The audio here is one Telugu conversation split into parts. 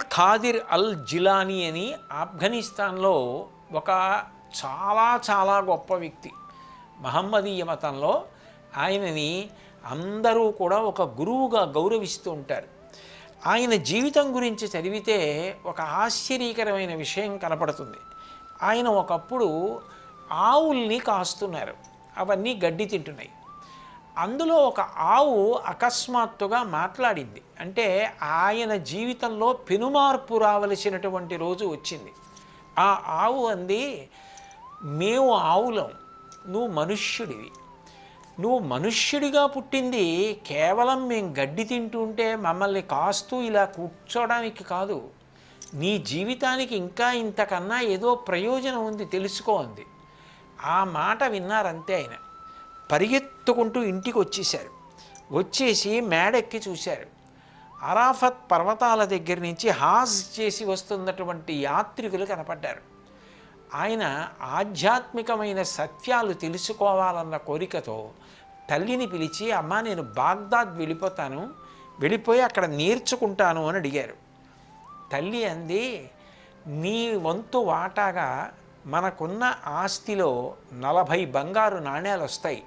అబ్దుల్ ఖాదిర్ అల్ జిలానీ అని ఆఫ్ఘనిస్తాన్లో ఒక చాలా చాలా గొప్ప వ్యక్తి మహమ్మదీయ మతంలో ఆయనని అందరూ కూడా ఒక గురువుగా గౌరవిస్తూ ఉంటారు. ఆయన జీవితం గురించి చదివితే ఒక ఆశ్చర్యకరమైన విషయం కనపడుతుంది. ఆయన ఒకప్పుడు ఆవుల్ని కాస్తున్నారు అవన్నీ గడ్డి తింటున్నాయి. అందులో ఒక ఆవు అకస్మాత్తుగా మాట్లాడింది. అంటే ఆయన జీవితంలో పెనుమార్పు రావలసినటువంటి రోజు వచ్చింది. ఆ ఆవు అంది మేము ఆవులం. నువ్వు మనుష్యుడివి. నువ్వు మనుష్యుడిగా పుట్టింది కేవలం మేము గడ్డి తింటుంటే మమ్మల్ని కాస్తూ ఇలా కూర్చోడానికి కాదు. నీ జీవితానికి ఇంకా ఇంతకన్నా ఏదో ప్రయోజనం ఉంది తెలుసుకోండి ఆ మాట విన్నారంతే ఆయన. పరిగెత్తుకుంటూ ఇంటికి వచ్చేశారు. వచ్చేసి మేడెక్కి చూశారు. అరాఫత్ పర్వతాల దగ్గర నుంచి హాజ్ చేసి వస్తున్నటువంటి యాత్రికులు కనపడ్డారు. ఆయన ఆధ్యాత్మికమైన సత్యాలు తెలుసుకోవాలన్న కోరికతో తల్లిని పిలిచి అమ్మ నేను బాగ్దాద్ వెళ్ళిపోతాను వెళ్ళిపోయి అక్కడ నేర్చుకుంటాను అని అడిగారు. తల్లి అంది నీ వంతు వాటాగా మనకున్న ఆస్తిలో నలభై బంగారు నాణేలు వస్తాయి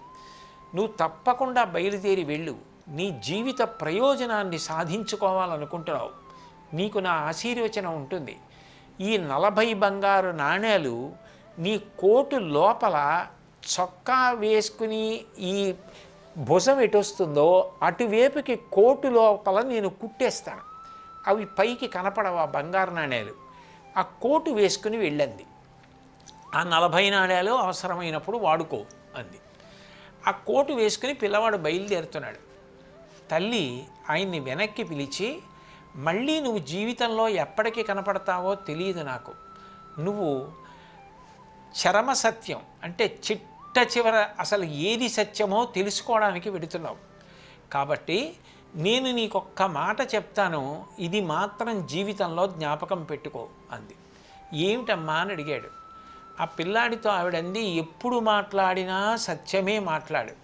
నువ్వు తప్పకుండా బయలుదేరి వెళ్ళు. నీ జీవిత ప్రయోజనాన్ని సాధించుకోవాలనుకుంటున్నావు. నీకు నా ఆశీర్వచనం ఉంటుంది. ఈ నలభై బంగారు నాణేలు నీ కోటు లోపల చొక్కా వేసుకుని ఈ భుజం ఎటొస్తుందో అటువైపుకి కోటు లోపల నేను కుట్టేస్తాను. అవి పైకి కనపడవు ఆ బంగారు నాణేలు. ఆ కోటు వేసుకుని వెళ్ళండి ఆ నలభై నాణేలు అవసరమైనప్పుడు వాడుకో అంది. ఆ కోటు వేసుకుని పిల్లవాడు బయలుదేరుతున్నాడు. తల్లి ఆయన్ని వెనక్కి పిలిచి మళ్ళీ నువ్వు జీవితంలో ఎప్పటికీ కనపడతావో తెలియదు నాకు. నువ్వు చరమ సత్యం అంటే చిట్ట చివర అసలు ఏది సత్యమో తెలుసుకోవడానికి వెడుతున్నావు. కాబట్టి నేను నీకొక్క మాట చెప్తాను ఇది మాత్రం జీవితంలో జ్ఞాపకం పెట్టుకో అంది. ఏమిటమ్మా అని అడిగాడు. ఆ పిల్లాడితో ఆవిడంది ఎప్పుడు మాట్లాడినా సత్యమే మాట్లాడు.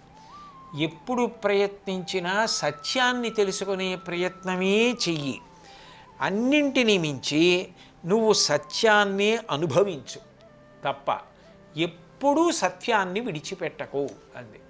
ఎప్పుడు ప్రయత్నించినా సత్యాన్ని తెలుసుకునే ప్రయత్నమే చెయ్యి. అన్నింటినీ మించి నువ్వు సత్యాన్ని అనుభవించు. తప్ప ఎప్పుడూ సత్యాన్ని విడిచిపెట్టకు అంది.